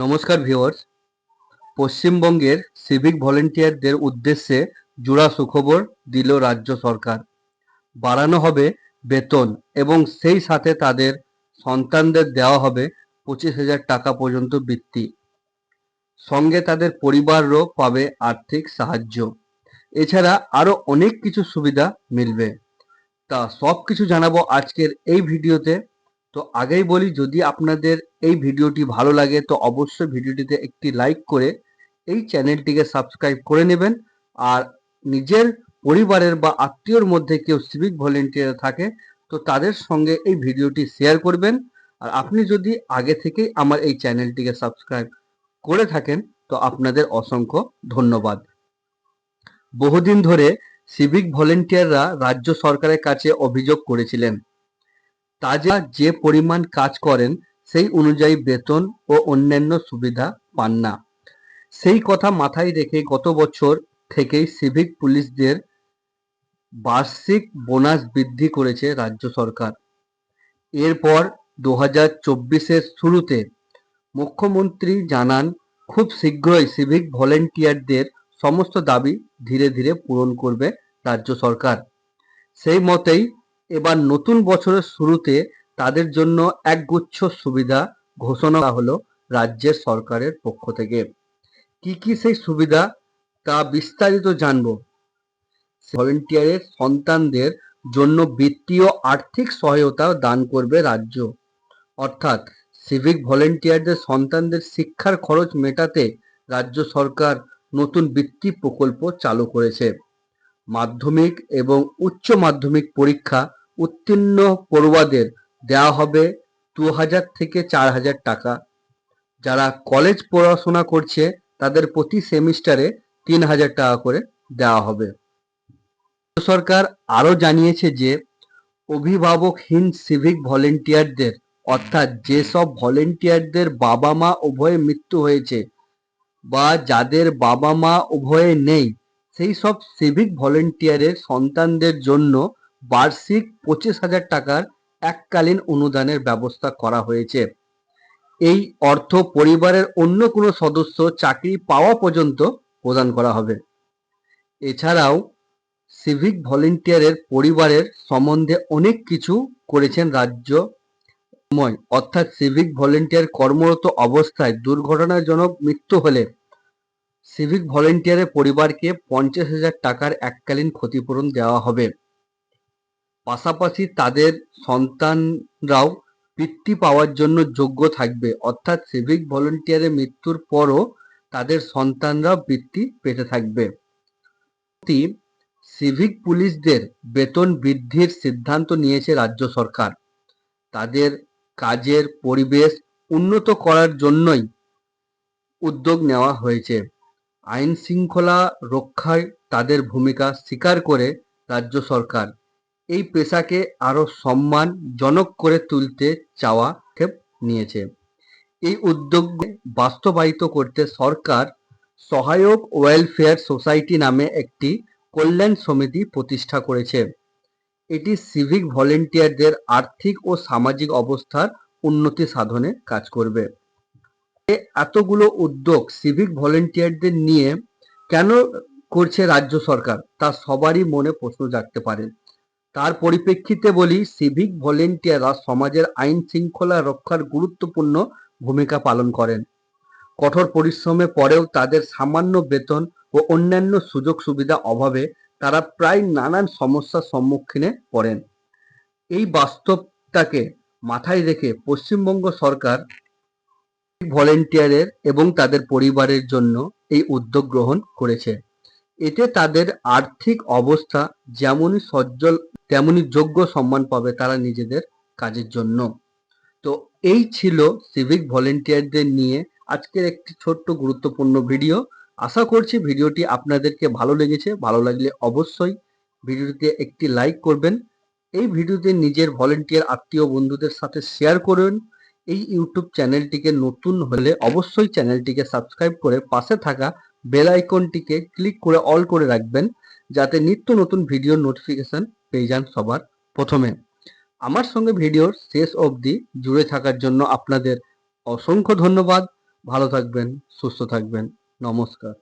নমস্কার ভিউয়ার্স। পশ্চিমবঙ্গের সিভিক ভলেন্টিয়ারদের উদ্দেশ্যে জোড়া সুখবর দিল রাজ্য সরকার। বাড়ানো হবে বেতন এবং সেই সাথে তাদের সন্তানদের দেওয়া হবে পঁচিশ হাজার টাকা পর্যন্ত বৃত্তি। সঙ্গে তাদের পরিবারও পাবে আর্থিক সাহায্য। এছাড়া আরও অনেক কিছু সুবিধা মিলবে। তা সব কিছু জানাব আজকের এই ভিডিওতে। তো আগেই বলি, যদি আপনাদের এই ভিডিওটি ভালো লাগে, তো অবশ্যই ভিডিওটিতে একটি লাইক করে এই চ্যানেলটিকে সাবস্ক্রাইব করে নেবেন। আর নিজের পরিবারের বা আত্মীয়র মধ্যে কেউ সিভিক ভলেন্টিয়ার থাকে, তো তাদের সঙ্গে এই ভিডিওটি শেয়ার করবেন। আর আপনি যদি আগে থেকেই আমার এই চ্যানেলটিকে সাবস্ক্রাইব করে থাকেন, তো আপনাদের অসংখ্য ধন্যবাদ। বহুদিন ধরে সিভিক ভলেন্টিয়াররা রাজ্য সরকারের কাছে অভিযোগ করেছিলেন তাজা যে পরিমাণ কাজ করেন, সেই অনুযায়ী বেতন ও অন্যান্য সুবিধা পান না। সেই কথা মাথায় রেখে গত বছর থেকেই সিভিক পুলিশদের বার্ষিক বোনাস বৃদ্ধি করেছে রাজ্য সরকার। এরপর দু হাজার চব্বিশের শুরুতে মুখ্যমন্ত্রী জানান, খুব শীঘ্রই সিভিক ভলেন্টিয়ারদের সমস্ত দাবি ধীরে ধীরে পূরণ করবে রাজ্য সরকার। সেই মতেই এবার নতুন বছরের শুরুতে তাদের জন্য একগুচ্ছ সুবিধা ঘোষণা করা হলো রাজ্যের সরকারের পক্ষ থেকে। কি কি সেই সুবিধা তা বিস্তারিত জানব। ভলেন্টিয়ারের সন্তানদের জন্য বিত্তীয় আর্থিক সহায়তা দান করবে রাজ্য। অর্থাৎ সিভিক ভলেন্টিয়ারদের সন্তানদের শিক্ষার খরচ মেটাতে রাজ্য সরকার নতুন বৃত্তি প্রকল্প চালু করেছে। মাধ্যমিক এবং উচ্চ মাধ্যমিক পরীক্ষা উত্তীর্ণ পড়ুয়াদের দেওয়া হবে দু হাজার থেকে চার হাজার টাকা। যারা কলেজ পড়াশোনা করছে, তাদের প্রতি সেমিস্টারে তিন হাজার টাকা করে দেওয়া হবে। সরকার আরও জানিয়েছে যে অভিভাবকহীন সিভিক ভলেন্টিয়ারদের অর্থাৎ যেসব ভলেন্টিয়ারদের বাবা মা উভয়ে মৃত্যু হয়েছে বা যাদের বাবা মা উভয়ে নেই, সেই সব সিভিক ভলেন্টিয়ারের সন্তানদের জন্য বার্ষিক পঁচিশ হাজার টাকার এককালীন অনুদানের ব্যবস্থা করা হয়েছে। এই অর্থ পরিবারের অন্য কোনো সদস্য চাকরি পাওয়া পর্যন্ত প্রদান করা হবে। এছাড়াও সিভিক ভলেন্টিয়ারের পরিবারের সম্বন্ধে অনেক কিছু করেছেন রাজ্য অর্থাৎ সিভিক ভলেন্টিয়ার কর্মরত অবস্থায় দুর্ঘটনাজনক মৃত্যু হলে সিভিক ভলেন্টিয়ারের পরিবারকে পঞ্চাশ হাজার টাকার এককালীন ক্ষতিপূরণ দেওয়া হবে। পাশাপাশি তাদের সন্তানরাও বৃত্তি পাওয়ার জন্য যোগ্য থাকবে। অর্থাৎ সিভিক ভলেন্টিয়ারের মৃত্যুর পরও তাদের সন্তানরাও বৃত্তি পেতে থাকবে। সিভিক পুলিশদের বেতন বৃদ্ধির সিদ্ধান্ত নিয়েছে রাজ্য সরকার। তাদের কাজের পরিবেশ উন্নত করার জন্যই উদ্যোগ নেওয়া হয়েছে। আইন শৃঙ্খলা রক্ষায় তাদের ভূমিকা স্বীকার করে রাজ্য সরকার। এই পেশাকে আরও সম্মানজনক করে তুলতে চাওয়া নিয়েছে। এই উদ্যোগ বাস্তবায়িত করতে সরকার সহায়ক ওয়েলফেয়ার সোসাইটি নামে একটি কল্যাণ সমিতি প্রতিষ্ঠা করেছে। এটি সিভিক ভলেন্টিয়ারদের আর্থিক ও সামাজিক অবস্থার উন্নতি সাধনে কাজ করবে। এতগুলো উদ্যোগ সিভিক ভলেন্টিয়ারদের নিয়ে কেন করছে রাজ্য সরকার তা সবারই মনে প্রশ্ন জাগতে পারে। তার পরিপ্রেক্ষিতে বলি সিভিক ভলেন্টিয়াররা সমাজের আইন শৃঙ্খলা রক্ষার গুরুত্বপূর্ণ ভূমিকা পালন করেন। কঠোর পরিশ্রমে পরেও তাদের সামান্য বেতন ও অন্যান্য সুযোগ সুবিধা অভাবে তারা প্রায় নানান সমস্যার সম্মুখীনে পড়েন। এই বাস্তবটাকে মাথায় রেখে পশ্চিমবঙ্গ সরকার ভলেন্টিয়ারের এবং তাদের পরিবারের জন্য এই উদ্যোগ গ্রহণ করেছে। এতে তাদের আর্থিক অবস্থা যেমনই সজ্জল তেমনই যোগ্য সম্মান পাবে তারা নিজেদের কাজের জন্য। তো এই ছিল সিভিক ভলেন্টিয়ারদের নিয়ে আজকের একটি ছোট্ট গুরুত্বপূর্ণ ভিডিও আশা করছি ভিডিওটি আপনাদেরকে ভালো লেগেছে। ভালো লাগলে অবশ্যই ভিডিওটিতে একটি লাইক করবেন। এই ভিডিওতে নিজের ভলেন্টিয়ার আত্মীয় বন্ধুদের সাথে শেয়ার করুন। এই ইউটিউব চ্যানেলটিকে নতুন হলে অবশ্যই চ্যানেলটিকে সাবস্ক্রাইব করে পাশে থাকা বেল আইকনটিকে ক্লিক করে অল করে রাখবেন যাতে নিত্য নতুন ভিডিওর নোটিফিকেশন পেয়ে যান সবার প্রথমে। আমার সঙ্গে ভিডিওর শেষ অবধি জুড়ে থাকার জন্য আপনাদের অসংখ্য ধন্যবাদ। ভালো থাকবেন, সুস্থ থাকবেন। নমস্কার।